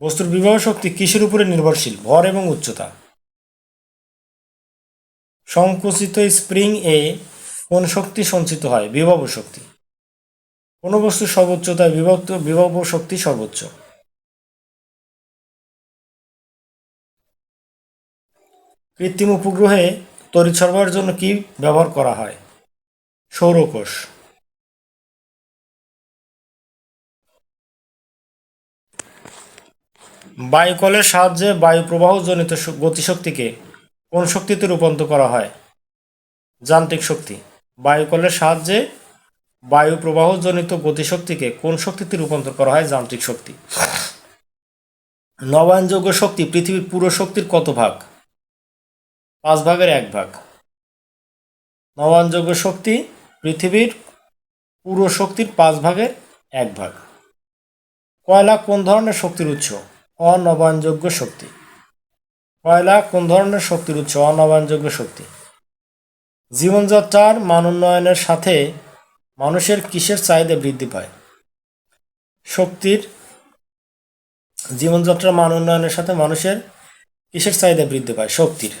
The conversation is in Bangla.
বস্তুর বিবাহ শক্তি কিসের উপরে নির্ভরশীল? ভর এবং উচ্চতা। সংকুচিত স্প্রিং এ কোন শক্তি সঞ্চিত হয়? বিভব শক্তি। কোন বস্তুর সর্বোচ্চতায় বিভক্ত, বিভব শক্তি সর্বোচ্চ। কৃত্রিম উপগ্রহে তড়িৎ সরবরাহের জন্য কি ব্যবহার করা হয়? সৌরকোষ। বায়ুকলের সাহায্যে বায়ু প্রবাহজনিত গতিশক্তিকে কোন শক্তিতে রূপান্তর করা হয়? যান্ত্রিক শক্তি। বায়ুকলের সাহায্যে বায়ু প্রবাহজনিত গতিশক্তিকে কোন শক্তিতে রূপান্তর করা হয়? যান্ত্রিক শক্তি। নবায়নযোগ্য শক্তি পৃথিবীর পুরো শক্তির কত ভাগ? পাঁচ ভাগের এক ভাগ। নবায়নযোগ্য শক্তি পৃথিবীর পুরো শক্তির পাঁচ ভাগের এক ভাগ। কয়লা কোন ধরনের শক্তির উৎস? অনবায়নযোগ্য শক্তি। কয়লা কোন ধরনের শক্তির উৎস? অনবায়নযোগ্য শক্তি। জীবনযাত্রার মান উন্নয়নের সাথে মানুষের কিসের চাহিদা বৃদ্ধি পায়? শক্তির জীবনযাত্রার মান উন্নয়নের সাথে মানুষের কিসের চাহিদা বৃদ্ধি পায়? শক্তির।